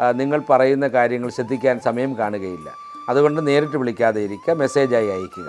നിങ്ങൾ പറയുന്ന കാര്യങ്ങൾ ശ്രദ്ധിക്കാൻ സമയം കാണുകയില്ല. അതുകൊണ്ട് നേരിട്ട് വിളിക്കാതെ ഇരിക്കുക മെസ്സേജായി അയയ്ക്കുക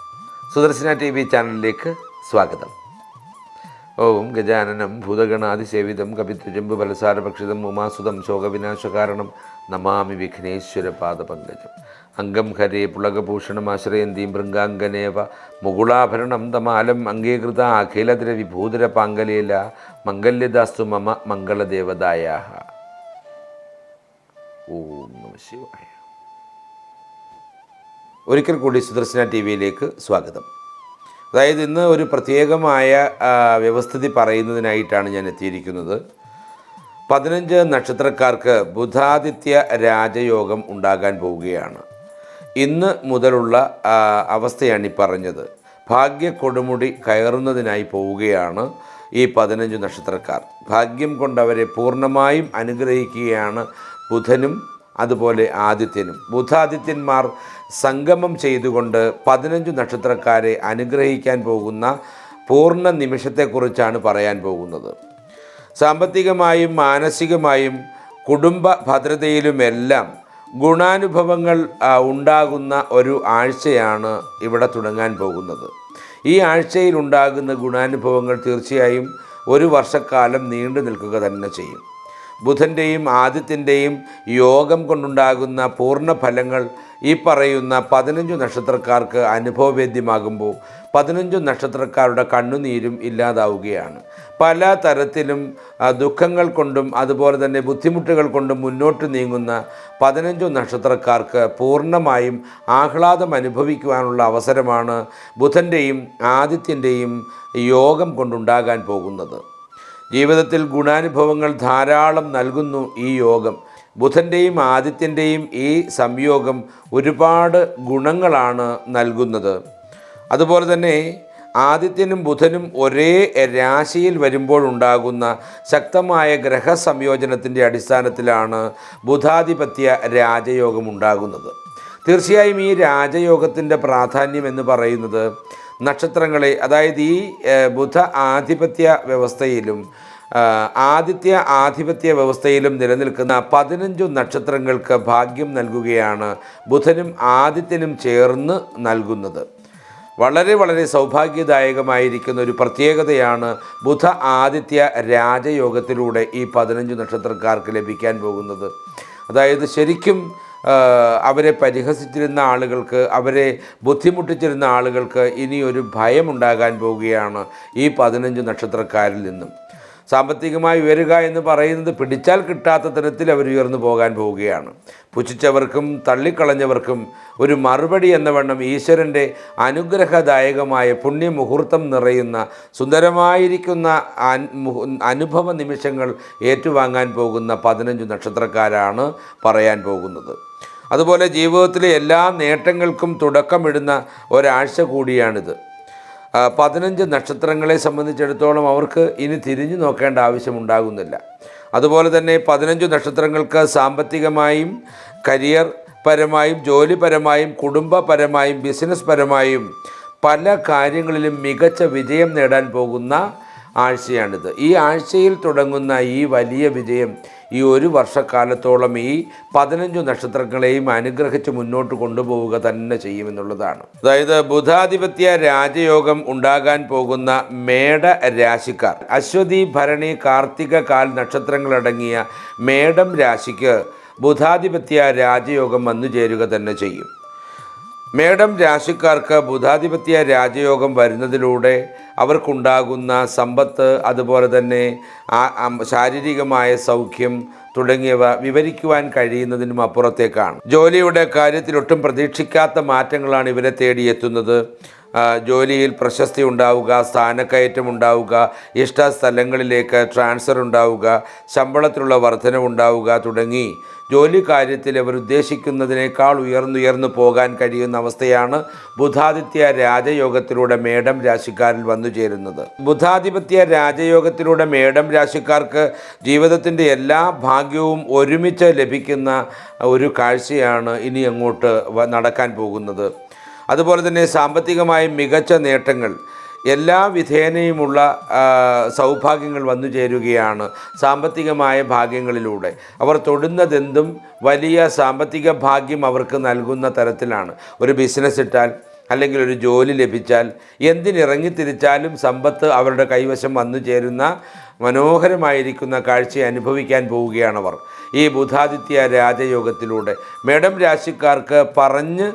സുദർശന ടി വി ചാനലിലേക്ക് സ്വാഗതം. ഓം ഗജാനനം ഭൂതഗണാതിസേവിതം കപിത്വജമ്പ് ഫലസാരഭക്ഷിതം ഉമാസുതം ശോകവിനാശകാരണം നമാമി വിഘ്നേശ്വര പാദപങ്കജം. അംഗം ഹരേ പുളകഭൂഷണം ആശ്രയന്തി മൃംഗാംഗനേവ മുകുളാഭരണം തമാലം അംഗീകൃത അഖിലദ്ര വിഭൂതര പാങ്കലേല മംഗല്യദാസ്തു മമ മംഗളദേവതായ ഓം നമ ശിവായ. ഒരിക്കൽ കൂടി സുദർശന ടി വിയിലേക്ക് സ്വാഗതം. അതായത് ഇന്ന് ഒരു പ്രത്യേകമായ വ്യവസ്ഥിതി പറയുന്നതിനായിട്ടാണ് ഞാൻ എത്തിയിരിക്കുന്നത്. പതിനഞ്ച് നക്ഷത്രക്കാർക്ക് ബുധാദിത്യ രാജയോഗം ഉണ്ടാകാൻ പോവുകയാണ്. ഇന്ന് മുതലുള്ള അവസ്ഥയാണ് ഈ പറഞ്ഞത്. ഭാഗ്യ കൊടുമുടി കയറുന്നതിനായി പോവുകയാണ് ഈ പതിനഞ്ച് നക്ഷത്രക്കാർ. ഭാഗ്യം കൊണ്ടവരെ പൂർണമായും അനുഗ്രഹിക്കുകയാണ് ബുധനും അതുപോലെ ആദിത്യനും. ബുധാദിത്യന്മാർ സംഗമം ചെയ്തുകൊണ്ട് പതിനഞ്ച് നക്ഷത്രക്കാരെ അനുഗ്രഹിക്കാൻ പോകുന്ന പൂർണ നിമിഷത്തെക്കുറിച്ചാണ് പറയാൻ പോകുന്നത്. സാമ്പത്തികമായും മാനസികമായും കുടുംബ ഭദ്രതയിലുമെല്ലാം ഗുണാനുഭവങ്ങൾ ഉണ്ടാകുന്ന ഒരു ആഴ്ചയാണ് ഇവിടെ തുടങ്ങാൻ പോകുന്നത്. ഈ ആഴ്ചയിൽ ഉണ്ടാകുന്ന ഗുണാനുഭവങ്ങൾ തീർച്ചയായും ഒരു വർഷക്കാലം നീണ്ടു നിൽക്കുക തന്നെ ചെയ്യും. ബുധന്റെയും ആദിത്യന്റെയും യോഗം കൊണ്ടുണ്ടാകുന്ന പൂർണ ഫലങ്ങൾ ഈ പറയുന്ന പതിനഞ്ചു നക്ഷത്രക്കാർക്ക് അനുഭവവേദ്യമാകുമ്പോൾ പതിനഞ്ചു നക്ഷത്രക്കാരുടെ കണ്ണുനീരും ഇല്ലാതാവുകയാണ്. പല തരത്തിലും ദുഃഖങ്ങൾ കൊണ്ടും അതുപോലെ തന്നെ ബുദ്ധിമുട്ടുകൾ കൊണ്ടും മുന്നോട്ട് നീങ്ങുന്ന പതിനഞ്ചു നക്ഷത്രക്കാർക്ക് പൂർണമായും ആഹ്ലാദം അനുഭവിക്കുവാനുള്ള അവസരമാണ് ബുധന്റെയും ആദിത്യന്റെയും യോഗം കൊണ്ടുണ്ടാകാൻ പോകുന്നത്. ജീവിതത്തിൽ ഗുണാനുഭവങ്ങൾ ധാരാളം നൽകുന്നു ഈ യോഗം. ബുധന്റെയും ആദിത്യന്റെയും ഈ സംയോഗം ഒരുപാട് ഗുണങ്ങളാണ് നൽകുന്നത്. അതുപോലെ തന്നെ ആദിത്യനും ബുധനും ഒരേ രാശിയിൽ വരുമ്പോൾ ഉണ്ടാകുന്ന ശക്തമായ ഗ്രഹസംയോജനത്തിന്റെ അടിസ്ഥാനത്തിലാണ് ബുധാധിപത്യ രാജയോഗം ഉണ്ടാകുന്നത്. തീർച്ചയായും ഈ രാജയോഗത്തിന്റെ പ്രാധാന്യം എന്ന് പറയുന്നത് നക്ഷത്രങ്ങളെ അതായത് ഈ ബുധ ആധിപത്യ വ്യവസ്ഥയിലും ആദിത്യ ആധിപത്യ വ്യവസ്ഥയിലും നിലനിൽക്കുന്ന പതിനഞ്ചു നക്ഷത്രങ്ങൾക്ക് ഭാഗ്യം നൽകുകയാണ് ബുധനും ആദിത്യനും ചേർന്ന് നൽകുന്നത്. വളരെ വളരെ സൗഭാഗ്യദായകമായിരിക്കുന്ന ഒരു പ്രത്യേകതയാണ് ബുധ ആദിത്യ രാജയോഗത്തിലൂടെ ഈ പതിനഞ്ച് നക്ഷത്രക്കാർക്ക് ലഭിക്കാൻ പോകുന്നത്. അതായത് ശരിക്കും അവരെ പരിഹസിച്ചിരുന്ന ആളുകൾക്ക് അവരെ ബുദ്ധിമുട്ടിച്ചിരുന്ന ആളുകൾക്ക് ഇനി ഒരു ഭയമുണ്ടാകാൻ പോവുകയാണ് ഈ പതിനഞ്ച് നക്ഷത്രക്കാരിൽ നിന്നും. സാമ്പത്തികമായി ഉയരുക എന്ന് പറയുന്നത് പിടിച്ചാൽ കിട്ടാത്ത തരത്തിൽ അവർ ഉയർന്നു പോകാൻ പോവുകയാണ്. പുച്ഛിച്ചവർക്കും തള്ളിക്കളഞ്ഞവർക്കും ഒരു മറുപടി എന്ന വണ്ണം ഈശ്വരന്റെ അനുഗ്രഹദായകമായ പുണ്യമുഹൂർത്തം നിറയുന്ന സുന്ദരമായിരിക്കുന്ന അനുഭവ നിമിഷങ്ങൾ ഏറ്റുവാങ്ങാൻ പോകുന്ന പതിനഞ്ച് നക്ഷത്രക്കാരാണ് പറയാൻ പോകുന്നത്. അതുപോലെ ജീവിതത്തിലെ എല്ലാ നേട്ടങ്ങൾക്കും തുടക്കമിടുന്ന ഒരാഴ്ച കൂടിയാണിത്. പതിനഞ്ച് നക്ഷത്രങ്ങളെ സംബന്ധിച്ചിടത്തോളം അവർക്ക് ഇനി തിരിഞ്ഞു നോക്കേണ്ട ആവശ്യമുണ്ടാകുന്നില്ല. അതുപോലെ തന്നെ പതിനഞ്ച് നക്ഷത്രങ്ങൾക്ക് സാമ്പത്തികമായും കരിയർ പരമായും ജോലിപരമായും കുടുംബപരമായും ബിസിനസ് പരമായും പല കാര്യങ്ങളിലും മികച്ച വിജയം നേടാൻ പോകുന്ന ആഴ്ചയാണിത്. ഈ ആഴ്ചയിൽ തുടങ്ങുന്ന ഈ വലിയ വിജയം ഈ ഒരു വർഷക്കാലത്തോളം ഈ പതിനഞ്ചു നക്ഷത്രങ്ങളെയും അനുഗ്രഹിച്ച് മുന്നോട്ട് കൊണ്ടുപോവുക തന്നെ ചെയ്യുമെന്നുള്ളതാണ്. അതായത് ബുധാധിപത്യ രാജയോഗം ഉണ്ടാകാൻ പോകുന്ന മേട രാശിക്കാർ അശ്വതി ഭരണി കാർത്തിക കാൽ നക്ഷത്രങ്ങളടങ്ങിയ മേടം രാശിക്ക് ബുധാധിപത്യ രാജയോഗം വന്നു ചേരുക തന്നെ ചെയ്യും. മേഡം രാശിക്കാർക്ക് ബുധാധിപത്യ രാജയോഗം വരുന്നതിലൂടെ അവർക്കുണ്ടാകുന്ന സമ്പത്ത് അതുപോലെ തന്നെ ശാരീരികമായ സൗഖ്യം തുടങ്ങിയവ വിവരിക്കുവാൻ കഴിയുന്നതിനും അപ്പുറത്തേക്കാണ്. ജോലിയുടെ കാര്യത്തിൽ ഒട്ടും പ്രതീക്ഷിക്കാത്ത മാറ്റങ്ങളാണ് ഇവരെ തേടിയെത്തുന്നത്. ജോലിയിൽ പ്രശസ്തി ഉണ്ടാവുക സ്ഥാനക്കയറ്റം ഉണ്ടാവുക ഇഷ്ട സ്ഥലങ്ങളിലേക്ക് ട്രാൻസ്ഫർ ഉണ്ടാവുക ശമ്പളത്തിലുള്ള വർധനവുണ്ടാവുക തുടങ്ങി ജോലി കാര്യത്തിൽ അവർ ഉദ്ദേശിക്കുന്നതിനേക്കാൾ ഉയർന്നുയർന്നു പോകാൻ കഴിയുന്ന അവസ്ഥയാണ് ബുധാദിത്യ രാജയോഗത്തിലൂടെ മേടം രാശിക്കാരിൽ വന്നു ചേരുന്നത്. ബുധാധിപത്യ രാജയോഗത്തിലൂടെ മേടം രാശിക്കാർക്ക് ജീവിതത്തിന്റെ എല്ലാ ഭാഗ്യവും ഒരുമിച്ച് ലഭിക്കുന്ന ഒരു കാഴ്ചയാണ് ഇനി അങ്ങോട്ട് നടക്കാൻ പോകുന്നത്. അതുപോലെ തന്നെ സാമ്പത്തികമായ മികച്ച നേട്ടങ്ങൾ. എല്ലാ വിധേനയുമുള്ള സൗഭാഗ്യങ്ങൾ വന്നു ചേരുകയാണ് സാമ്പത്തികമായ ഭാഗ്യങ്ങളിലൂടെ. അവർ തൊടുന്നതെന്തും വലിയ സാമ്പത്തിക ഭാഗ്യം അവർക്ക് നൽകുന്ന തരത്തിലാണ്. ഒരു ബിസിനസ് ഇട്ടാൽ അല്ലെങ്കിൽ ഒരു ജോലി ലഭിച്ചാൽ എന്തിനിറങ്ങിത്തിരിച്ചാലും സമ്പത്ത് അവരുടെ കൈവശം വന്നു ചേരുന്ന മനോഹരമായിരിക്കുന്ന കാഴ്ച അനുഭവിക്കാൻ പോവുകയാണവർ. ഈ ബുധാദിത്യ രാജയോഗത്തിലൂടെ മേഡം രാശിക്കാർക്ക് പറഞ്ഞ്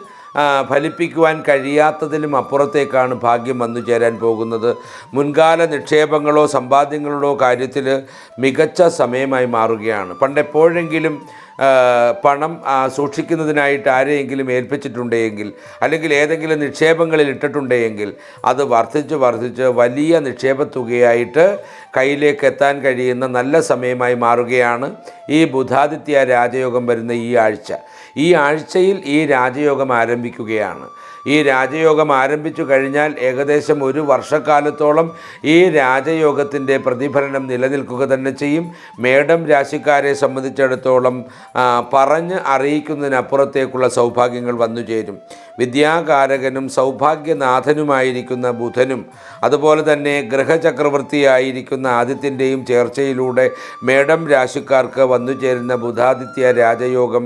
ഫലിപ്പിക്കുവാൻ കഴിയാത്തതിലും അപ്പുറത്തേക്കാണ് ഭാഗ്യം വന്നു ചേരാൻ പോകുന്നത്. മുൻകാല നിക്ഷേപങ്ങളോ സമ്പാദ്യങ്ങളോ കാര്യത്തിൽ മികച്ച സമയമായി മാറുകയാണ്. പണ്ടെപ്പോഴെങ്കിലും പണം സൂക്ഷിക്കുന്നതിനായിട്ട് ആരെയെങ്കിലും ഏൽപ്പിച്ചിട്ടുണ്ടെങ്കിൽ അല്ലെങ്കിൽ ഏതെങ്കിലും നിക്ഷേപങ്ങളിൽ ഇട്ടിട്ടുണ്ടെങ്കിൽ അത് വർദ്ധിച്ച് വർദ്ധിച്ച് വലിയ നിക്ഷേപ തുകയായിട്ട് കയ്യിലേക്ക് എത്താൻ കഴിയുന്ന നല്ല സമയമായി മാറുകയാണ് ഈ ബുധാദിത്യ രാജയോഗം വരുന്ന ഈ ആഴ്ച. ഈ ആഴ്ചയിൽ ഈ രാജയോഗം ആരംഭിക്കുകയാണ്. ഈ രാജയോഗം ആരംഭിച്ചു കഴിഞ്ഞാൽ ഏകദേശം ഒരു വർഷക്കാലത്തോളം ഈ രാജയോഗത്തിന്റെ പ്രതിഫലനം നിലനിൽക്കുക തന്നെ ചെയ്യും. മേഡം രാശിക്കാരെ സംബന്ധിച്ചിടത്തോളം പറഞ്ഞ് അറിയിക്കുന്നതിനപ്പുറത്തേക്കുള്ള സൗഭാഗ്യങ്ങൾ വന്നു ചേരും. വിദ്യാകാരകനും സൗഭാഗ്യനാഥനുമായിരിക്കുന്ന ബുധനും അതുപോലെ തന്നെ ഗ്രഹചക്രവർത്തിയായിരിക്കുന്ന ആദിത്യന്റെയും ചേർച്ചയിലൂടെ മേഡം രാശിക്കാർക്ക് വന്നു ചേരുന്ന ബുധാദിത്യ രാജയോഗം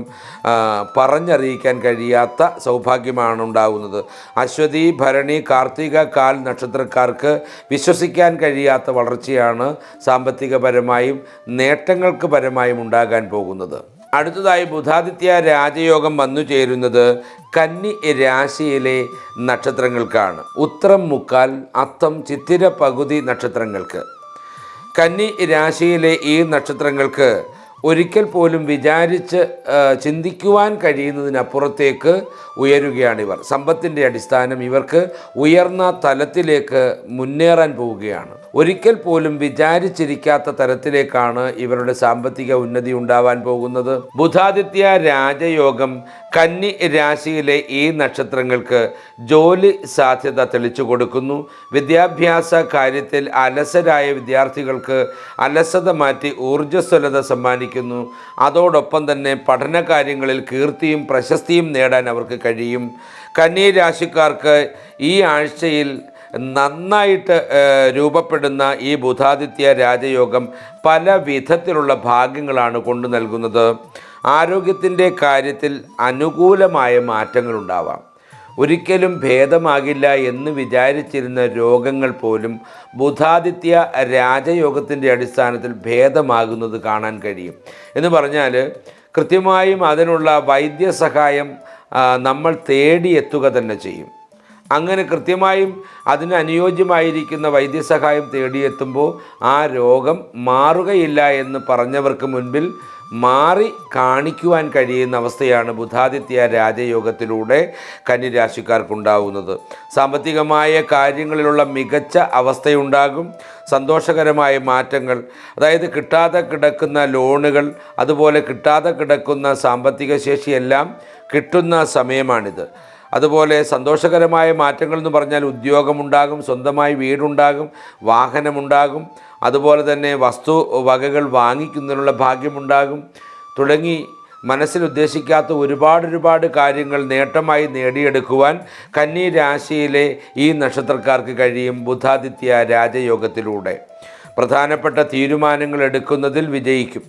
പറഞ്ഞറിയിക്കാൻ കഴിയാത്ത സൗഭാഗ്യമാണ് ഉണ്ടാകുന്നത് അശ്വതി ഭരണി കാർത്തിക കാൽ നക്ഷത്രക്കാർക്ക് വിശ്വസിക്കാൻ കഴിയാത്ത വളർച്ചയാണ് സാമ്പത്തികപരമായും നേട്ടങ്ങൾക്ക് പരമായും ഉണ്ടാകാൻ പോകുന്നത്. അടുത്തതായി ബുധാദിത്യ രാജയോഗം വന്നു ചേരുന്നത് കന്നി രാശിയിലെ നക്ഷത്രങ്ങൾക്കാണ്. ഉത്രം മുക്കാൽ അത്തം ചിത്തിര പകുതി നക്ഷത്രങ്ങൾക്ക്. കന്നി രാശിയിലെ ഈ നക്ഷത്രങ്ങൾക്ക് ഒരിക്കൽ പോലും വിചാരിച്ച് ചിന്തിക്കുവാൻ കഴിയുന്നതിനപ്പുറത്തേക്ക് ഉയരുകയാണിവർ. സമ്പത്തിന്റെ അടിസ്ഥാനം ഇവർക്ക് ഉയർന്ന തലത്തിലേക്ക് മുന്നേറാൻ പോവുകയാണ്. ഒരിക്കൽ പോലും വിചാരിച്ചിരിക്കാത്ത തരത്തിലേക്കാണ് ഇവരുടെ സാമ്പത്തിക ഉന്നതി ഉണ്ടാവാൻ പോകുന്നത്. ബുധാദിത്യ രാജയോഗം കന്നി രാശിയിലെ ഈ നക്ഷത്രങ്ങൾക്ക് ജോലി സാധ്യത തെളിച്ചു കൊടുക്കുന്നു. വിദ്യാഭ്യാസ കാര്യത്തിൽ അലസരായ വിദ്യാർത്ഥികൾക്ക് അലസത മാറ്റി ഊർജസ്വലത സമ്മാനിക്കുന്നു. അതോടൊപ്പം തന്നെ പഠന കാര്യങ്ങളിൽ കീർത്തിയും പ്രശസ്തിയും നേടാൻ അവർക്ക് കഴിയും. കന്നി രാശിക്കാർക്ക് ഈ ആഴ്ചയിൽ നന്നായിട്ട് രൂപപ്പെടുന്ന ഈ ബുധാദിത്യ രാജയോഗം പല വിധത്തിലുള്ള ഭാഗ്യങ്ങളാണ് കൊണ്ടു നൽകുന്നത്. ആരോഗ്യത്തിന്റെ കാര്യത്തിൽ അനുകൂലമായ മാറ്റങ്ങളുണ്ടാവാം. ഒരിക്കലും ഭേദമാകില്ല എന്ന് വിചാരിച്ചിരുന്ന രോഗങ്ങൾ പോലും ബുധാദിത്യ രാജയോഗത്തിന്റെ അടിസ്ഥാനത്തിൽ ഭേദമാകുന്നത് കാണാൻ കഴിയും. എന്ന് പറഞ്ഞാൽ കൃത്യമായും അതിനുള്ള വൈദ്യസഹായം നമ്മൾ തേടിയെത്തുക തന്നെ ചെയ്യും. അങ്ങനെ കൃത്യമായും അതിന് അനുയോജ്യമായിരിക്കുന്ന വൈദ്യസഹായം തേടിയെത്തുമ്പോൾ ആ രോഗം മാറുകയില്ല എന്ന് പറഞ്ഞവർക്ക് മുൻപിൽ മാറി കാണിക്കുവാൻ കഴിയുന്ന അവസ്ഥയാണ് ബുധാദിത്യ രാജയോഗത്തിലൂടെ കന്നിരാശിക്കാർക്കുണ്ടാവുന്നത് സാമ്പത്തികമായ കാര്യങ്ങളിലുള്ള മികച്ച അവസ്ഥയുണ്ടാകും. സന്തോഷകരമായ മാറ്റങ്ങൾ അതായത് കിട്ടാതെ കിടക്കുന്ന ലോണുകൾ അതുപോലെ കിട്ടാതെ കിടക്കുന്ന സാമ്പത്തിക ശേഷിയെല്ലാം കിട്ടുന്ന സമയമാണിത്. അതുപോലെ സന്തോഷകരമായ മാറ്റങ്ങൾ എന്ന് പറഞ്ഞാൽ ഉദ്യോഗമുണ്ടാകും സ്വന്തമായി വീടുണ്ടാകും വാഹനമുണ്ടാകും അതുപോലെ തന്നെ വസ്തു വകകൾ വാങ്ങിക്കുന്നതിനുള്ള ഭാഗ്യമുണ്ടാകും. തുടങ്ങി മനസ്സിൽ ഉദ്ദേശിക്കാത്ത ഒരുപാട് ഒരുപാട് കാര്യങ്ങൾ നേട്ടമായി നേടിയെടുക്കുവാൻ കന്നി രാശിയിലെ ഈ നക്ഷത്രക്കാർക്ക് കഴിയും ബുധാദിത്യ രാജയോഗത്തിലൂടെ. പ്രധാനപ്പെട്ട തീരുമാനങ്ങൾ എടുക്കുന്നതിൽ വിജയിക്കും.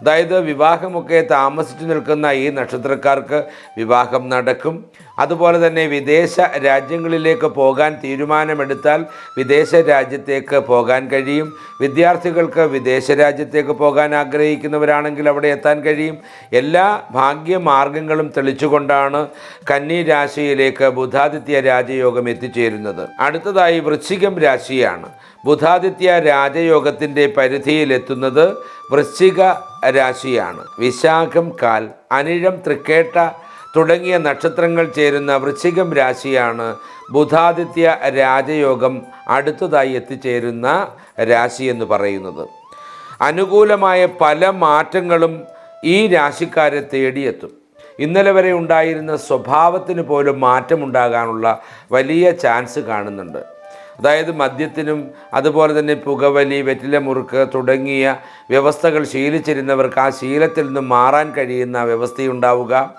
അതായത് വിവാഹമൊക്കെ താമസിച്ചു നിൽക്കുന്ന ഈ നക്ഷത്രക്കാർക്ക് വിവാഹം നടക്കും. അതുപോലെ തന്നെ വിദേശ രാജ്യങ്ങളിലേക്ക് പോകാൻ തീരുമാനമെടുത്താൽ വിദേശ രാജ്യത്തേക്ക് പോകാൻ കഴിയും. വിദ്യാർത്ഥികൾക്ക് വിദേശ രാജ്യത്തേക്ക് പോകാൻ ആഗ്രഹിക്കുന്നവരാണെങ്കിൽ അവിടെ എത്താൻ കഴിയും. എല്ലാ ഭാഗ്യമാർഗങ്ങളും തെളിച്ചുകൊണ്ടാണ് കന്നി രാശിയിലേക്ക് ബുധാദിത്യ രാജയോഗം എത്തിച്ചേരുന്നത്. അടുത്തതായി വൃശ്ചികം രാശിയാണ്. ബുധാദിത്യ രാജയോഗത്തിന്റെ പരിധിയിലെത്തുന്നത് വൃശ്ചിക രാശിയാണ്. വിശാഖം കാൽ അനിഴം തൃക്കേട്ട തുടങ്ങിയ നക്ഷത്രങ്ങൾ ചേരുന്ന വൃശ്ചികം രാശിയാണ്. ബുധാദിത്യ രാജയോഗം അടുത്തതായി എത്തിച്ചേരുന്ന രാശി എന്ന് പറയുന്നത്. അനുകൂലമായ പല മാറ്റങ്ങളും ഈ രാശിക്കാരെ തേടിയെത്തും. ഇന്നലെ വരെ ഉണ്ടായിരുന്ന സ്വഭാവത്തിന് പോലും മാറ്റമുണ്ടാകാനുള്ള വലിയ ചാൻസ് കാണുന്നുണ്ട്. അതായത് മദ്യത്തിനും അതുപോലെ തന്നെ പുകവലി വെറ്റില മുറുക്ക് തുടങ്ങിയ വ്യവസ്ഥകൾ ശീലിച്ചിരുന്നവർക്ക് ആ ശീലത്തിൽ നിന്ന് മാറാൻ കഴിയുന്ന വ്യവസ്ഥയുണ്ടാവുക.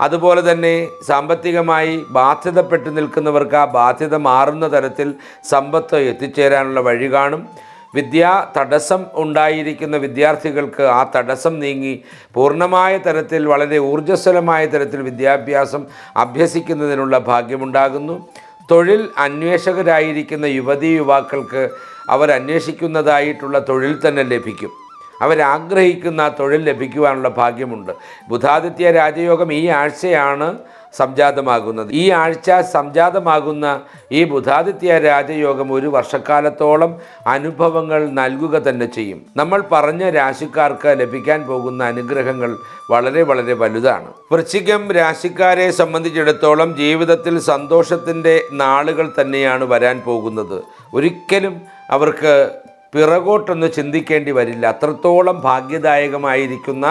അതുപോലെ തന്നെ സാമ്പത്തികമായി ബാധ്യതപ്പെട്ടു നിൽക്കുന്നവർക്ക് ആ ബാധ്യത മാറുന്ന തരത്തിൽ സമ്പത്ത് എത്തിച്ചേരാനുള്ള വഴി കാണും. വിദ്യാ തടസ്സം ഉണ്ടായിരിക്കുന്ന വിദ്യാർത്ഥികൾക്ക് ആ തടസ്സം നീങ്ങി പൂർണമായ തരത്തിൽ വളരെ ഊർജസ്വലമായ തരത്തിൽ വിദ്യാഭ്യാസം അഭ്യസിക്കുന്നതിനുള്ള ഭാഗ്യമുണ്ടാകുന്നു. തൊഴിൽ അന്വേഷകരായിരിക്കുന്ന യുവതി യുവാക്കൾക്ക് അവർ അന്വേഷിക്കുന്നതായിട്ടുള്ള തൊഴിൽ തന്നെ ലഭിക്കും. അവരാഗ്രഹിക്കുന്ന തൊഴിൽ ലഭിക്കുവാനുള്ള ഭാഗ്യമുണ്ട്. ബുധാദിത്യ രാജയോഗം ഈ ആഴ്ചയാണ് സംജാതമാകുന്നത്. ഈ ആഴ്ച സംജാതമാകുന്ന ഈ ബുധാദിത്യ രാജയോഗം ഒരു വർഷക്കാലത്തോളം അനുഭവങ്ങൾ നൽകുക തന്നെ ചെയ്യും. നമ്മൾ പറഞ്ഞ രാശിക്കാർക്ക് ലഭിക്കാൻ പോകുന്ന അനുഗ്രഹങ്ങൾ വളരെ വളരെ വലുതാണ്. വൃശ്ചികം രാശിക്കാരെ സംബന്ധിച്ചിടത്തോളം ജീവിതത്തിൽ സന്തോഷത്തിന്റെ നാളുകൾ തന്നെയാണ് വരാൻ പോകുന്നത്. ഒരിക്കലും അവർക്ക് പിറകോട്ടൊന്ന് ചിന്തിക്കേണ്ടി വരില്ല. അത്രത്തോളം ഭാഗ്യദായകമായിരിക്കുന്ന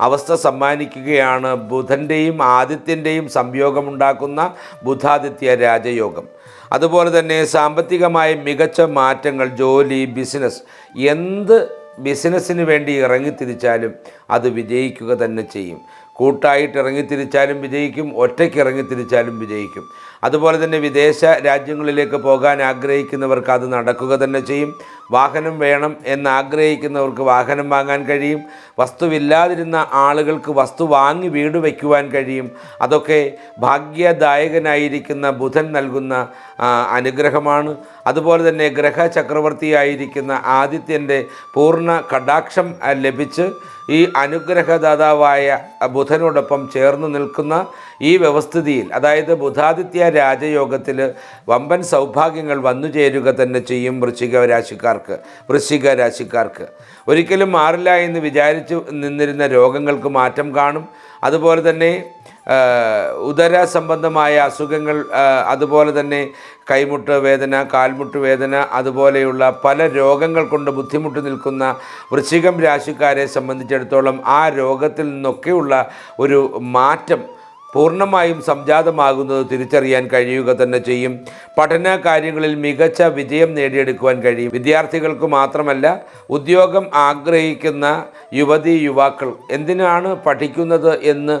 അവസ്ഥ സമ്മാനിക്കുകയാണ് ബുധന്റെയും ആദിത്യന്റെയും സംയോഗമുണ്ടാക്കുന്ന ബുധാദിത്യ രാജയോഗം. അതുപോലെ തന്നെ സാമ്പത്തികമായ മികച്ച മാറ്റങ്ങൾ ജോലി ബിസിനസ് എന്ത് ബിസിനസ്സിന് വേണ്ടി ഇറങ്ങിത്തിരിച്ചാലും അത് വിജയിക്കുക തന്നെ ചെയ്യും. കൂട്ടായിട്ട് ഇറങ്ങിത്തിരിച്ചാലും വിജയിക്കും ഒറ്റയ്ക്ക് ഇറങ്ങിത്തിരിച്ചാലും വിജയിക്കും. അതുപോലെ തന്നെ വിദേശ രാജ്യങ്ങളിലേക്ക് പോകാൻ ആഗ്രഹിക്കുന്നവർക്ക് അത് നടക്കുക തന്നെ ചെയ്യും. വാഹനം വേണം എന്ന് ആഗ്രഹിക്കുന്നവർക്ക് വാഹനം വാങ്ങാൻ കഴിയും. വസ്തുവില്ലാതിരുന്ന ആളുകൾക്ക് വസ്തു വാങ്ങി വീട് വയ്ക്കുവാൻ കഴിയും. അതൊക്കെ ഭാഗ്യദായകനായിരിക്കുന്ന ബുധൻ നൽകുന്ന അനുഗ്രഹമാണ്. അതുപോലെ തന്നെ ഗ്രഹചക്രവർത്തിയായിരിക്കുന്ന ആദിത്യന്റെ പൂർണ കടാക്ഷം ലഭിച്ച് ഈ അനുഗ്രഹദാതാവായ ബുധനോടൊപ്പം ചേർന്ന് നിൽക്കുന്ന ഈ വ്യവസ്ഥിതിയിൽ അതായത് ബുധാദിത്യ രാജയോഗത്തിൽ വമ്പൻ സൗഭാഗ്യങ്ങൾ വന്നു ചേരുക തന്നെ ചെയ്യും വൃശ്ചിക രാശിക്കാർക്ക് വൃശ്ചിക രാശിക്കാർക്ക്. ഒരിക്കലും മാറില്ല എന്ന് വിചാരിച്ചു നിന്നിരുന്ന രോഗങ്ങൾക്ക് മാറ്റം കാണും. അതുപോലെ തന്നെ ഉദര സംബന്ധമായ അസുഖങ്ങൾ അതുപോലെ തന്നെ കൈമുട്ട് വേദന കാൽമുട്ട് വേദന അതുപോലെയുള്ള പല രോഗങ്ങൾ കൊണ്ട് ബുദ്ധിമുട്ട് നിൽക്കുന്ന വൃശ്ചികം രാശിക്കാരെ സംബന്ധിച്ചിടത്തോളം ആ രോഗത്തിൽ നിന്നൊക്കെയുള്ള ഒരു മാറ്റം പൂർണമായും സംജാതമാകുന്നത് തിരിച്ചറിയാൻ കഴിയുക തന്നെ ചെയ്യും. പഠന കാര്യങ്ങളിൽ മികച്ച വിജയം നേടിയെടുക്കുവാൻ കഴിയും. വിദ്യാർത്ഥികൾക്ക് മാത്രമല്ല ഉദ്യോഗം ആഗ്രഹിക്കുന്ന യുവതി യുവാക്കൾ എന്തിനാണ് പഠിക്കുന്നത് എന്ന്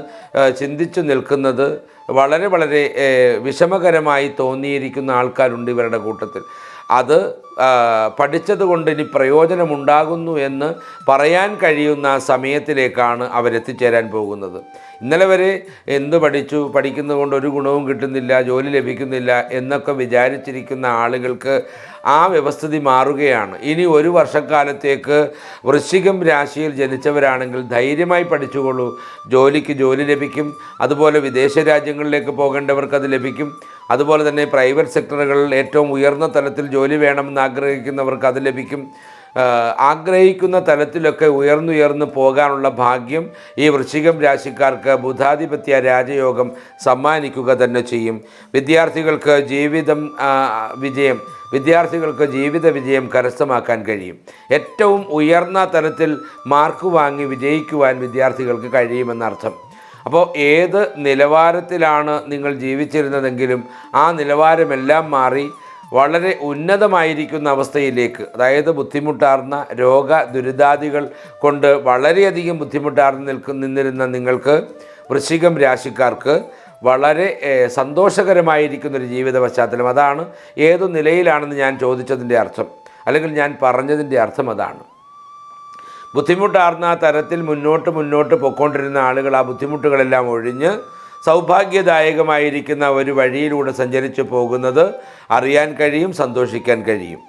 ചിന്തിച്ചു നിൽക്കുന്നത് വളരെ വളരെ വിഷമകരമായി തോന്നിയിരിക്കുന്ന ആൾക്കാരുണ്ട് ഇവരുടെ കൂട്ടത്തിൽ. അത് പഠിച്ചതുകൊണ്ട് പഠിച്ചത് കൊണ്ട് ഇനി പ്രയോജനമുണ്ടാകുന്നു എന്ന് പറയാൻ കഴിയുന്ന സമയത്തിലേക്കാണ് അവരെത്തിച്ചേരാൻ പോകുന്നത്. ഇന്നലെ വരെ എന്ത് പഠിച്ചു? പഠിക്കുന്നത് കൊണ്ട് ഒരു ഗുണവും കിട്ടുന്നില്ല ജോലി ലഭിക്കുന്നില്ല എന്നൊക്കെ വിചാരിച്ചിരിക്കുന്ന ആളുകൾക്ക് ആ വ്യവസ്ഥിതി മാറുകയാണ്. ഇനി ഒരു വർഷക്കാലത്തേക്ക് വൃശ്ചികം രാശിയിൽ ജനിച്ചവരാണെങ്കിൽ ധൈര്യമായി പഠിച്ചുകൊള്ളൂ. ജോലിക്ക് ജോലി ലഭിക്കും. അതുപോലെ വിദേശ രാജ്യങ്ങളിലേക്ക് പോകേണ്ടവർക്ക് അത് ലഭിക്കും. അതുപോലെ തന്നെ പ്രൈവറ്റ് സെക്ടറുകളിൽ ഏറ്റവും ഉയർന്ന തലത്തിൽ ജോലി വേണമെന്ന് ആഗ്രഹിക്കുന്നവർക്ക് അത് ലഭിക്കും. ആഗ്രഹിക്കുന്ന തലത്തിലൊക്കെ ഉയർന്നുയർന്നു പോകാനുള്ള ഭാഗ്യം ഈ വൃശ്ചികം രാശിക്കാർക്ക് ബുധാധിപത്യ രാജയോഗം സമ്മാനിക്കുക തന്നെ ചെയ്യും. വിദ്യാർത്ഥികൾക്ക് ജീവിതം വിജയം വിദ്യാർത്ഥികൾക്ക് ജീവിത വിജയം കരസ്ഥമാക്കാൻ കഴിയും. ഏറ്റവും ഉയർന്ന തലത്തിൽ മാർക്ക് വാങ്ങി വിജയിക്കുവാൻ വിദ്യാർത്ഥികൾക്ക് കഴിയുമെന്നർത്ഥം. അപ്പോൾ ഏത് നിലവാരത്തിലാണ് നിങ്ങൾ ജീവിച്ചിരുന്നതെങ്കിലും ആ നിലവാരമെല്ലാം മാറി വളരെ ഉന്നതമായിരിക്കുന്ന അവസ്ഥയിലേക്ക് അതായത് ബുദ്ധിമുട്ടാർന്ന രോഗ ദുരിതാദികൾ കൊണ്ട് വളരെയധികം ബുദ്ധിമുട്ടാർന്ന് നിൽക്കുന്ന നിന്നിരുന്ന നിങ്ങൾക്ക് വൃശ്ചികം രാശിക്കാർക്ക് വളരെ സന്തോഷകരമായിരിക്കുന്ന ഒരു ജീവിത പശ്ചാത്തലം അതാണ്. ഏതു നിലയിലാണെന്ന് ഞാൻ ചോദിച്ചതിന്റെ അർത്ഥം അല്ലെങ്കിൽ ഞാൻ പറഞ്ഞതിന്റെ അർത്ഥം അതാണ്. ബുദ്ധിമുട്ടാർന്ന തരത്തിൽ മുന്നോട്ട് മുന്നോട്ട് പൊയ്ക്കൊണ്ടിരുന്ന ആളുകൾ ആ ബുദ്ധിമുട്ടുകളെല്ലാം ഒഴിഞ്ഞ് സൗഭാഗ്യദായകമായിരിക്കുന്ന ഒരു വഴിയിലൂടെ സഞ്ചരിച്ചു പോകുന്നത് അറിയാൻ കഴിയും സന്തോഷിക്കാൻ കഴിയും.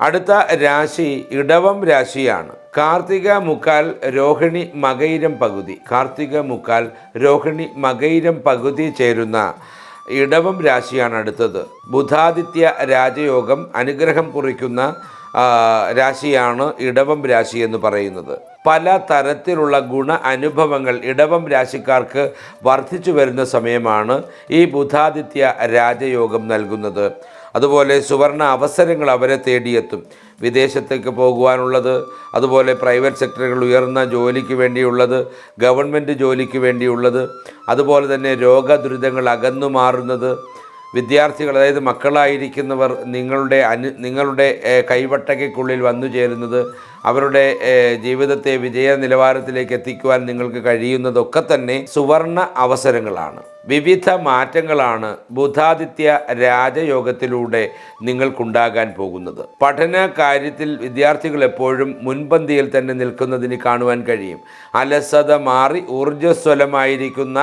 അടുത്ത രാശി ഇടവം രാശിയാണ്. കാർത്തിക മുക്കാൽ രോഹിണി മകയിരം പകുതി. കാർത്തിക മുക്കാൽ രോഹിണി മകയിരം പകുതി ചേരുന്ന ഇടവം രാശിയാണ് അടുത്തത്. ബുധാദിത്യ രാജയോഗം അനുഗ്രഹം കുറിക്കുന്ന രാശിയാണ് ഇടവം രാശി എന്ന് പറയുന്നത്. പല തരത്തിലുള്ള ഗുണ അനുഭവങ്ങൾ ഇടവം രാശിക്കാർക്ക് വർദ്ധിച്ചു വരുന്ന സമയമാണ് ഈ ബുധാദിത്യ രാജയോഗം നൽകുന്നത്. അതുപോലെ സുവർണ അവസരങ്ങൾ അവരെ തേടിയെത്തും. വിദേശത്തേക്ക് പോകുവാനുള്ളത് അതുപോലെ പ്രൈവറ്റ് സെക്ടറുകൾ ഉയർന്ന ജോലിക്ക് വേണ്ടിയുള്ളത് ഗവൺമെന്റ് ജോലിക്ക് വേണ്ടിയുള്ളത് അതുപോലെ തന്നെ രോഗദുരിതങ്ങൾ അകന്നു മാറുന്നത് വിദ്യാർത്ഥികൾ അതായത് മക്കളായിരിക്കുന്നവർ നിങ്ങളുടെ അനു നിങ്ങളുടെ കൈവട്ടകയ്ക്കുള്ളിൽ വന്നു ചേരുന്നത് അവരുടെ ജീവിതത്തെ വിജയ നിലവാരത്തിലേക്ക് എത്തിക്കുവാൻ നിങ്ങൾക്ക് കഴിയുന്നതൊക്കെ തന്നെ സുവർണ അവസരങ്ങളാണ്. വിവിധ മാറ്റങ്ങളാണ് ബുധാദിത്യ രാജയോഗത്തിലൂടെ നിങ്ങൾക്കുണ്ടാകാൻ പോകുന്നത്. പഠന കാര്യത്തിൽ വിദ്യാർത്ഥികൾ എപ്പോഴും മുൻപന്തിയിൽ തന്നെ നിൽക്കുന്നതിന് കാണുവാൻ കഴിയും. അലസത മാറി ഊർജസ്വലമായിരിക്കുന്ന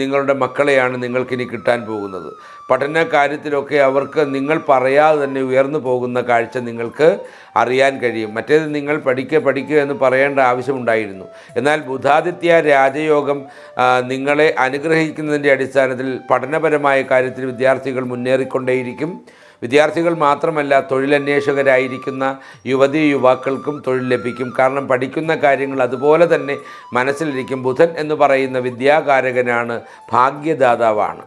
നിങ്ങളുടെ മക്കളെയാണ് നിങ്ങൾക്കിനി കിട്ടാൻ പോകുന്നത്. പഠന കാര്യത്തിലൊക്കെ അവർക്ക് നിങ്ങൾ പറയാതെ തന്നെ ഉയർന്നു പോകുന്ന കാഴ്ച നിങ്ങൾക്ക് അറിയാൻ കഴിയും. മറ്റേത് നിങ്ങൾ പഠിക്കുക പഠിക്കുക എന്ന് പറയേണ്ട ആവശ്യമുണ്ടായിരുന്നു. എന്നാൽ ബുധാദിത്യ രാജയോഗം നിങ്ങളെ അനുഗ്രഹിക്കുന്നതിന്റെ അടിസ്ഥാനത്തിൽ പഠനപരമായ കാര്യത്തിൽ വിദ്യാർത്ഥികൾ മുന്നേറിക്കൊണ്ടേയിരിക്കും. വിദ്യാർത്ഥികൾ മാത്രമല്ല തൊഴിലന്വേഷകരായിരിക്കുന്ന യുവതി യുവാക്കൾക്കും തൊഴിൽ ലഭിക്കും. കാരണം പഠിക്കുന്ന കാര്യങ്ങൾ അതുപോലെ തന്നെ മനസ്സിലിരിക്കും. ബുധൻ എന്ന് പറയുന്ന വിദ്യാകാരകനാണ് ഭാഗ്യദാതാവാണ്.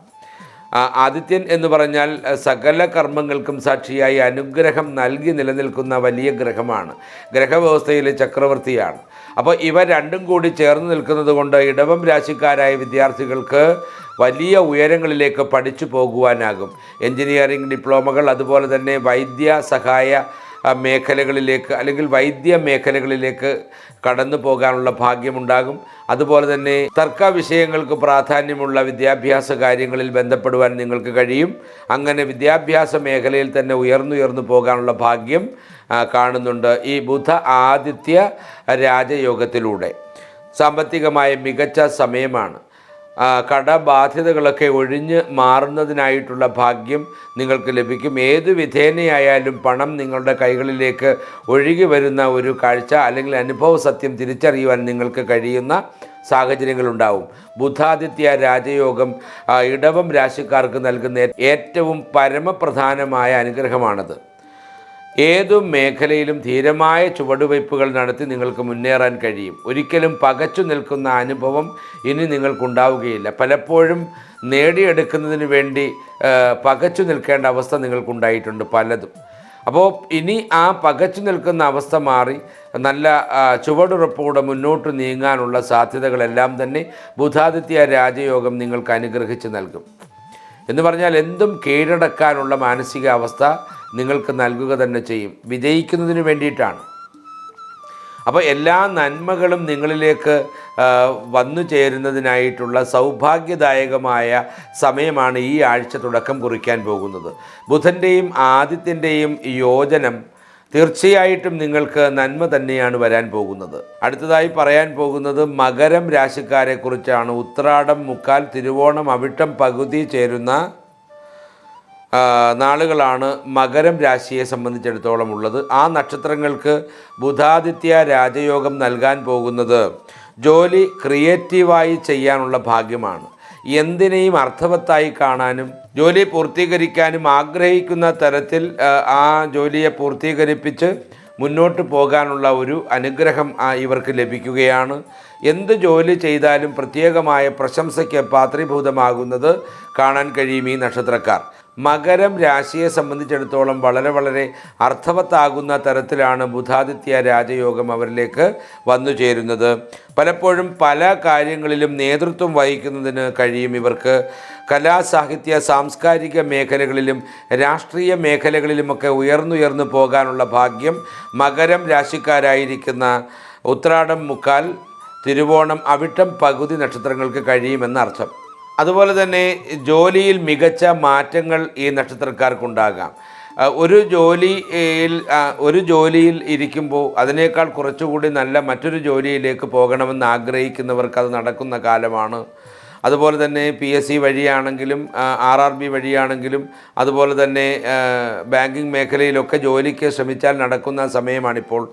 ആദിത്യൻ എന്ന് പറഞ്ഞാൽ സകല കർമ്മങ്ങൾക്കും സാക്ഷിയായി അനുഗ്രഹം നൽകി നിലനിൽക്കുന്ന വലിയ ഗ്രഹമാണ്. ഗ്രഹവ്യവസ്ഥയിലെ ചക്രവർത്തിയാണ്. അപ്പോൾ ഇവ രണ്ടും കൂടി ചേർന്ന് നിൽക്കുന്നത് കൊണ്ട് ഇടവം രാശിക്കാരായ വിദ്യാർത്ഥികൾക്ക് വലിയ ഉയരങ്ങളിലേക്ക് പഠിച്ചു പോകുവാനാകും. എഞ്ചിനീയറിംഗ് ഡിപ്ലോമകൾ അതുപോലെ തന്നെ വൈദ്യ സഹായ മേഖലകളിലേക്ക് അല്ലെങ്കിൽ വൈദ്യ മേഖലകളിലേക്ക് കടന്നു പോകാനുള്ള ഭാഗ്യമുണ്ടാകും. അതുപോലെ തന്നെ തർക്ക വിഷയങ്ങൾക്ക് പ്രാധാന്യമുള്ള വിദ്യാഭ്യാസ കാര്യങ്ങളിൽ ബന്ധപ്പെടുവാൻ നിങ്ങൾക്ക് കഴിയും. അങ്ങനെ വിദ്യാഭ്യാസ മേഖലയിൽ തന്നെ ഉയർന്നുയർന്നു പോകാനുള്ള ഭാഗ്യം കാണുന്നുണ്ട് ഈ ബുധ ആദിത്യ രാജയോഗത്തിലൂടെ. സാമ്പത്തികമായ മികച്ച സമയമാണ്. കടബാധ്യതകളൊക്കെ ഒഴിഞ്ഞ് മാറുന്നതിനായിട്ടുള്ള ഭാഗ്യം നിങ്ങൾക്ക് ലഭിക്കും. ഏത് വിധേനയായാലും പണം നിങ്ങളുടെ കൈകളിലേക്ക് ഒഴുകി വരുന്ന ഒരു കാഴ്ച അല്ലെങ്കിൽ അനുഭവ സത്യം തിരിച്ചറിയുവാൻ നിങ്ങൾക്ക് കഴിയുന്ന സാഹചര്യങ്ങളുണ്ടാവും ബുദ്ധാദിത്യ രാജയോഗം ഇടവം രാശിക്കാർക്ക് നൽകുന്ന ഏറ്റവും പരമപ്രധാനമായ അനുഗ്രഹമാണത്. ഏതു മേഖലയിലും ധീരമായ ചുവടുവയ്പ്പുകൾ നടത്തി നിങ്ങൾക്ക് മുന്നേറാൻ കഴിയും. ഒരിക്കലും പകച്ചു നിൽക്കുന്ന അനുഭവം ഇനി നിങ്ങൾക്കുണ്ടാവുകയില്ല. പലപ്പോഴും നേടിയെടുക്കുന്നതിന് വേണ്ടി പകച്ചു നിൽക്കേണ്ട അവസ്ഥ നിങ്ങൾക്കുണ്ടായിട്ടുണ്ട് പലതും. അപ്പോൾ ഇനി ആ പകച്ചു നിൽക്കുന്ന അവസ്ഥ മാറി നല്ല ചുവടുറപ്പുകൂടെ മുന്നോട്ട് നീങ്ങാനുള്ള സാധ്യതകളെല്ലാം തന്നെ ബുധാദിത്യ രാജയോഗം നിങ്ങൾക്ക് അനുഗ്രഹിച്ച് നൽകും. എന്ന് പറഞ്ഞാൽ എന്തും കീഴടക്കാനുള്ള മാനസികാവസ്ഥ നിങ്ങൾക്ക് നൽകുക തന്നെ ചെയ്യും. വിജയിക്കുന്നതിന് വേണ്ടിയിട്ടാണ്. അപ്പോൾ എല്ലാ നന്മകളും നിങ്ങളിലേക്ക് വന്നു ചേരുന്നതിനായിട്ടുള്ള സൗഭാഗ്യദായകമായ സമയമാണ് ഈ ആഴ്ച തുടക്കം കുറിക്കാൻ പോകുന്നത്. ബുധന്റെയും ആദിത്യന്റെയും യോജനം തീർച്ചയായിട്ടും നിങ്ങൾക്ക് നന്മ തന്നെയാണ് വരാൻ പോകുന്നത്. അടുത്തതായി പറയാൻ പോകുന്നത് മകരം രാശിക്കാരെക്കുറിച്ചാണ്. ഉത്രാടം മുക്കാൽ തിരുവോണം അവിട്ടം പകുതി ചേരുന്ന നാളുകളാണ് മകരം രാശിയെ സംബന്ധിച്ചിടത്തോളം ഉള്ളത്. ആ നക്ഷത്രങ്ങൾക്ക് ബുധാദിത്യ രാജയോഗം നൽകാൻ പോകുന്നത് ജോലി ക്രിയേറ്റീവായി ചെയ്യാനുള്ള ഭാഗ്യമാണ്. എന്തിനേയും അർത്ഥവത്തായി കാണാനും ജോലി പൂർത്തീകരിക്കാനും ആഗ്രഹിക്കുന്ന തരത്തിൽ ആ, ജോലിയെ പൂർത്തീകരിപ്പിച്ച് മുന്നോട്ട് പോകാനുള്ള ഒരു അനുഗ്രഹം ഇവർക്ക് ലഭിക്കുകയാണ്. എന്ത് ജോലി ചെയ്താലും പ്രത്യേകമായ പ്രശംസയ്ക്ക് പാത്രീഭൂതമാകുന്നത് കാണാൻ കഴിയും ഈ നക്ഷത്രക്കാർ. മകരം രാശിയെ സംബന്ധിച്ചിടത്തോളം വളരെ വളരെ അർത്ഥവത്താകുന്ന തരത്തിലാണ് ബുധാദിത്യ രാജയോഗം അവരിലേക്ക് വന്നു ചേരുന്നത്. പലപ്പോഴും പല കാര്യങ്ങളിലും നേതൃത്വം വഹിക്കുന്നതിന് കഴിയും ഇവർക്ക്. കലാ സാഹിത്യ സാംസ്കാരിക മേഖലകളിലും രാഷ്ട്രീയ മേഖലകളിലുമൊക്കെ ഉയർന്നുയർന്നു പോകാനുള്ള ഭാഗ്യം മകരം രാശിക്കാരായിരിക്കുന്ന ഉത്രാടം മുക്കാൽ തിരുവോണം അവിട്ടം പകുതി നക്ഷത്രങ്ങൾക്ക് കഴിയുമെന്നർത്ഥം. അതുപോലെ തന്നെ ജോലിയിൽ മികച്ച മാറ്റങ്ങൾ ഈ നക്ഷത്രക്കാർക്കുണ്ടാകാം. ഒരു ജോലിയിൽ ഒരു ജോലിയിൽ ഇരിക്കുമ്പോൾ അതിനേക്കാൾ കുറച്ചുകൂടി നല്ല മറ്റൊരു ജോലിയിലേക്ക് പോകണമെന്ന് ആഗ്രഹിക്കുന്നവർക്ക് അത് നടക്കുന്ന കാലമാണ്. അതുപോലെ തന്നെ പി എസ് സി വഴിയാണെങ്കിലും ആർ ആർ ബി വഴിയാണെങ്കിലും അതുപോലെ തന്നെ ബാങ്കിങ് മേഖലയിലൊക്കെ ജോലിക്ക് ശ്രമിച്ചാൽ നടക്കുന്ന സമയമാണിപ്പോൾ.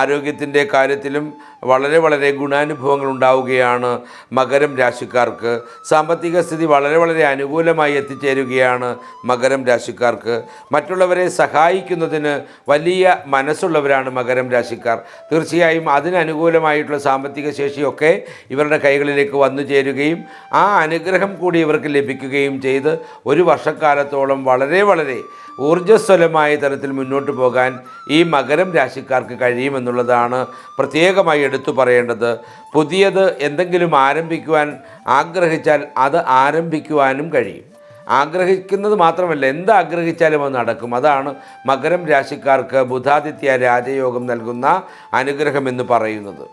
ആരോഗ്യത്തിന്റെ കാര്യത്തിലും വളരെ വളരെ ഗുണാനുഭവങ്ങൾ ഉണ്ടാവുകയാണ് മകരം രാശിക്കാർക്ക്. സാമ്പത്തിക സ്ഥിതി വളരെ വളരെ അനുകൂലമായി എത്തിച്ചേരുകയാണ് മകരം രാശിക്കാർക്ക്. മറ്റുള്ളവരെ സഹായിക്കുന്നതിന് വലിയ മനസ്സുള്ളവരാണ് മകരം രാശിക്കാർ. തീർച്ചയായും അതിനനുകൂലമായിട്ടുള്ള സാമ്പത്തിക ശേഷിയൊക്കെ ഇവരുടെ കൈകളിലേക്ക് വന്നു ചേരുകയും ആ അനുഗ്രഹം കൂടി ഇവർക്ക് ലഭിക്കുകയും ചെയ്ത് ഒരു വർഷക്കാലത്തോളം വളരെ വളരെ ഊർജസ്വലമായ തരത്തിൽ മുന്നോട്ട് പോകാൻ ഈ മകരം രാശിക്കാർക്ക് കഴിയുമെന്നുള്ളതാണ് പ്രത്യേകമായി എടുത്തു പറയേണ്ടത്. പുതിയത് എന്തെങ്കിലും ആരംഭിക്കുവാൻ ആഗ്രഹിച്ചാൽ അത് ആരംഭിക്കുവാനും കഴിയും. ആഗ്രഹിക്കുന്നത് മാത്രമല്ല എന്ത് ആഗ്രഹിച്ചാലും അത് നടക്കും. അതാണ് മകരം രാശിക്കാർക്ക് ബുധാദിത്യ രാജയോഗം നൽകുന്ന അനുഗ്രഹം എന്ന് പറയുന്നത്.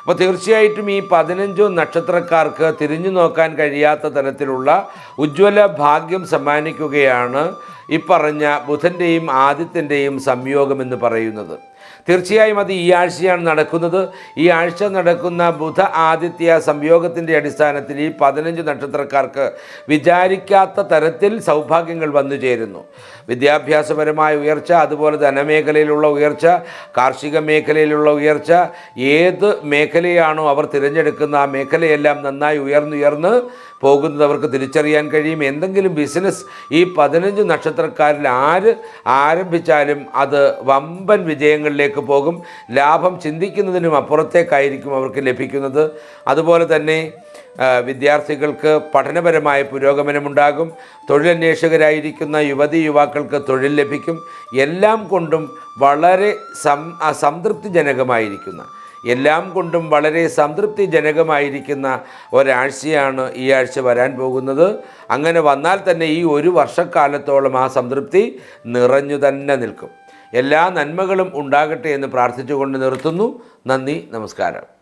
അപ്പോൾ തീർച്ചയായിട്ടും ഈ പതിനഞ്ചോ നക്ഷത്രക്കാർക്ക് തിരിഞ്ഞു നോക്കാൻ കഴിയാത്ത തരത്തിലുള്ള ഉജ്ജ്വല ഭാഗ്യം സമ്മാനിക്കുകയാണ് ഈ പറഞ്ഞ ബുധന്റെയും ആദിത്യന്റെയും സംയോഗം എന്ന് പറയുന്നത്. തീർച്ചയായും അത് ഈ ആഴ്ചയാണ് നടക്കുന്നത്. ഈ ആഴ്ച നടക്കുന്ന ബുധ ആദിത്യ സംയോഗത്തിന്റെ അടിസ്ഥാനത്തിൽ ഈ പതിനഞ്ച് നക്ഷത്രക്കാർക്ക് വിചാരിക്കാത്ത തരത്തിൽ സൗഭാഗ്യങ്ങൾ വന്നു ചേരുന്നു. വിദ്യാഭ്യാസപരമായ ഉയർച്ച അതുപോലെ ധനമേഖലയിലുള്ള ഉയർച്ച കാർഷിക മേഖലയിലുള്ള ഉയർച്ച ഏത് മേഖലയാണോ അവർ തിരഞ്ഞെടുക്കുന്ന ആ മേഖലയെല്ലാം നന്നായി ഉയർന്നുയർന്ന് പോകുന്നത് അവർക്ക് തിരിച്ചറിയാൻ കഴിയും. എന്തെങ്കിലും ബിസിനസ് ഈ പതിനഞ്ച് നക്ഷത്രക്കാരിൽ ആര് ആരംഭിച്ചാലും അത് വമ്പൻ വിജയങ്ങളിലേക്ക് പോകും. ലാഭം ചിന്തിക്കുന്നതിനും അപ്പുറത്തേക്കായിരിക്കും അവർക്ക് ലഭിക്കുന്നത്. അതുപോലെ തന്നെ വിദ്യാർത്ഥികൾക്ക് പഠനപരമായ പുരോഗമനമുണ്ടാകും. തൊഴിലന്വേഷകരായിരിക്കുന്ന യുവതി യുവാക്കൾക്ക് തൊഴിൽ ലഭിക്കും. എല്ലാം കൊണ്ടും വളരെ സം സംതൃപ്തിജനകമായിരിക്കുന്ന എല്ലാം കൊണ്ടും വളരെ സംതൃപ്തിജനകമായിരിക്കുന്ന ഒരാഴ്ചയാണ് ഈ ആഴ്ച വരാൻ പോകുന്നത്. അങ്ങനെ വന്നാൽ തന്നെ ഈ ഒരു വർഷക്കാലത്തോളം ആ സംതൃപ്തി നിറഞ്ഞു തന്നെ നിൽക്കും. എല്ലാ നന്മകളും ഉണ്ടാകട്ടെ എന്ന് പ്രാർത്ഥിച്ചുകൊണ്ട് നിർത്തുന്നു. നന്ദി നമസ്കാരം.